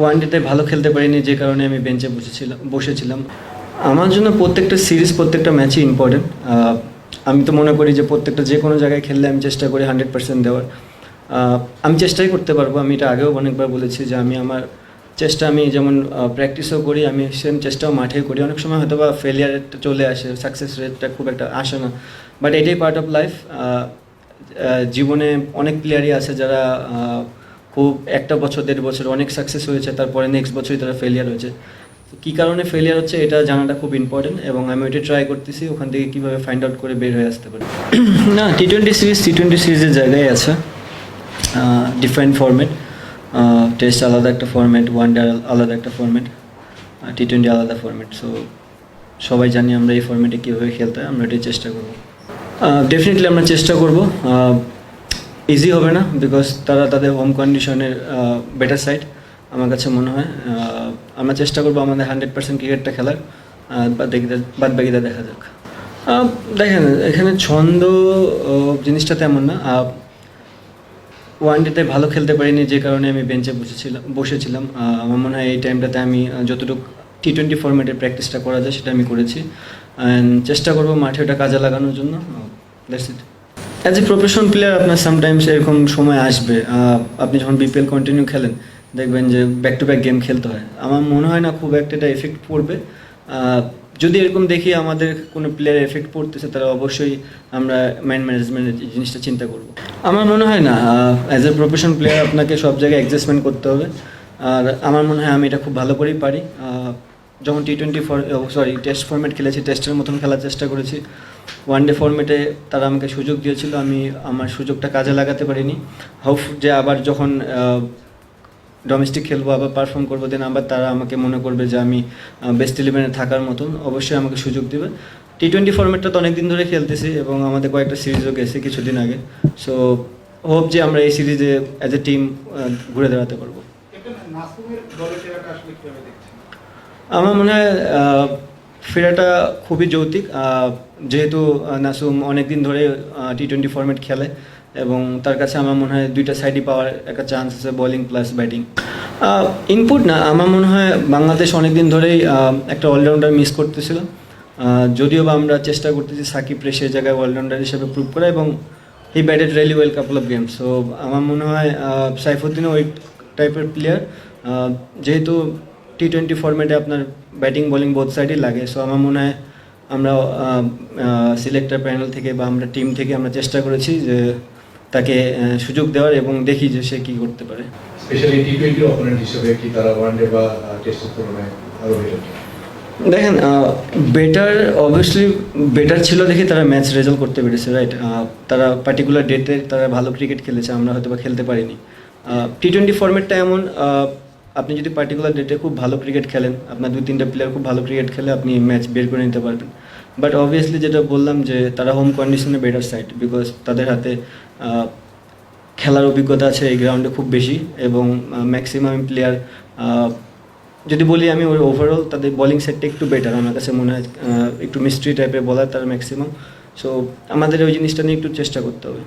One ডেতে ভালো খেলতে পারিনি যে কারণে আমি বেঞ্চে বসেছিলাম বসেছিলাম। আমার জন্য প্রত্যেকটা সিরিজ, প্রত্যেকটা ম্যাচই ইম্পর্টেন্ট আমি তো মনে করি যে প্রত্যেকটা যে কোনো জায়গায় খেললে আমি চেষ্টা করি হান্ড্রেড পার্সেন্ট দেওয়ার। আমি চেষ্টাই করতে পারব। আমি এটা আগেও অনেকবার বলেছি যে আমি আমার চেষ্টা, আমি যেমন প্র্যাকটিসও করি, আমি সেম চেষ্টাও মাঠেও করি। অনেক সময় হয়তো বা ফেলিয়ার চলে আসে সাকসেস রেটটা খুব একটা আসে না। বাট এটাই পার্ট অফ লাইফ জীবনে অনেক প্লেয়ারই আছে যারা খুব একটা বছর, দেড় বছর অনেক সাকসেস হয়েছে, তারপরে নেক্সট বছরই তারা ফেলিয়ার হয়েছে। কী কারণে ফেলিয়ার হচ্ছে এটা জানাটা খুব ইম্পর্টেন্ট এবং আমি ওইটা ট্রাই করতেছি, ওখান থেকে কীভাবে ফাইন্ড আউট করে বের হয়ে আসতে পারি। না T twenty series T twenty সিরিজের জায়গায় আছে। ডিফারেন্ট ফরম্যাট টেস্ট আলাদা একটা ফরম্যাট ওয়ান ডে আলাদা একটা ফরম্যাট টি টোয়েন্টি আলাদা ফরম্যাট সো সবাই জানি আমরা এই ফরম্যাটে কীভাবে খেলতে হয়, আমরা এটাই চেষ্টা করব। ডেফিনেটলি আমরা চেষ্টা করব। ইজি হবে না বিকজ তারা তাদের হোম কন্ডিশনের বেটার সাইড আমার কাছে মনে হয়। আমরা চেষ্টা করব আমাদের হান্ড্রেড পার্সেন্ট ক্রিকেটটা খেলার বাদ বাকিটা দেখা যাক। দেখেন, এখানে ছন্দ জিনিসটা তেমন না। ওয়ান ডেতে ভালো খেলতে পারিনি, যে কারণে আমি বেঞ্চে বসেছিলাম বসেছিলাম। আমার মনে হয় এই টাইমটাতে আমি যতটুকু টি টোয়েন্টি ফরম্যাটের প্র্যাকটিসটা করা যায়, সেটা আমি করেছি। অ্যান্ড চেষ্টা করব মাঠে ওটা কাজে লাগানোর জন্য। That's it as a professional player আপনার সামটাইমস এরকম সময় আসবে। আপনি যখন বিপিএল কন্টিনিউ খেলেন, দেখবেন যে ব্যাক টু ব্যাক গেম খেলতে হয়। আমার মনে হয় না খুব একটা এটা এফেক্ট পড়বে। যদি এরকম দেখি আমাদের কোনো প্লেয়ার এফেক্ট পড়তেছে, তাহলে অবশ্যই আমরা মাইন্ড ম্যানেজমেন্টের জিনিসটা চিন্তা করব। আমার মনে হয় না অ্যাজ এ প্রফেশনাল প্লেয়ার আপনাকে সব জায়গায় অ্যাডজাস্টমেন্ট করতে হবে। আর আমার মনে হয় আমি এটা খুব ভালো করেই পারি। যখন T twenty for sorry test format খেলেছি টেস্টের মতন খেলার চেষ্টা করেছি। ওয়ান ডে ফরম্যাটে তারা আমাকে সুযোগ দিয়েছিল আমি আমার সুযোগটা কাজে লাগাতে পারিনি। হোপ যে আবার যখন ডোমেস্টিক খেলব আবার পারফর্ম করব দেন আবার তারা আমাকে মনে করবে যে আমি বেস্ট ইলেভেনে থাকার মতন অবশ্যই আমাকে সুযোগ দেবে। টি টোয়েন্টি ফরম্যাটটা তো অনেকদিন ধরে খেলতেছি এবং আমাদের কয়েকটা সিরিজও গেছে কিছুদিন আগে। সো হোপ যে আমরা এই সিরিজে অ্যাজ এ টিম ঘুরে দাঁড়াতে পারব। আমার মনে হয় ফেরাটা খুবই যৌতিক যেহেতু নাসুম অনেক দিন ধরে টি টোয়েন্টি ফরম্যাট খেলে এবং তার কাছে আমার মনে হয় দুইটা সাইডই পাওয়ার একটা চান্স আছে বোলিং প্লাস ব্যাটিং ইনপুট না, আমার মনে হয় বাংলাদেশ অনেক দিন ধরেই একটা অলরাউন্ডার মিস করতেছিল। যদিও বা আমরা চেষ্টা করতেছি সাকিব রে সেই জায়গায় অলরাউন্ডার হিসেবে প্রুভ করা এবং he batted really well couple of games so আমার মনে হয় সাইফুদ্দিনও ওই টাইপের প্লেয়ার যেহেতু টি টোয়েন্টি ফরম্যাটে আপনার ব্যাটিং বোলিং বোথ সাইডই লাগে। সো আমার মনে হয় আমরা সিলেক্টর প্যানেল থেকে বা আমরা টিম থেকে আমরা চেষ্টা করেছি যে তাকে সুযোগ দেওয়ার এবং দেখি যে সে কী করতে পারে। স্পেশালি টি টোয়েন্টি অপোনেন্ট হিসেবে কি তারা ওয়ানডে বা টেস্টের তুলনায় আরও দেখেন বেটার অবভিয়াসলি বেটার ছিল দেখে তারা ম্যাচ রেজাল্ট করতে পেরেছে রাইট তারা পার্টিকুলার ডেটে তারা ভালো ক্রিকেট খেলেছে আমরা হয়তো বা খেলতে পারিনি। টি টোয়েন্টি ফর্মেটটা এমন আপনি যদি পার্টিকুলার ডেটে খুব ভালো ক্রিকেট খেলেন, আপনার দুই, তিনটা প্লেয়ার খুব ভালো ক্রিকেট খেলে আপনি ম্যাচ বের করে নিতে পারবেন। বাট অবভিয়াসলি যেটা বললাম যে তারা হোম কন্ডিশনে বেটার সাইড বিকজ তাদের হাতে খেলার অভিজ্ঞতা আছে এই গ্রাউন্ডে খুব বেশি এবং ম্যাক্সিমাম প্লেয়ার যদি বলি আমি ওর ওভারঅল তাদের বলিং সেটটা একটু বেটার আমার কাছে মনে হয় একটু মিস্ট্রি টাইপের বলার তার ম্যাক্সিমাম সো আমাদের ওই জিনিসটা নিয়ে একটু চেষ্টা করতে হবে।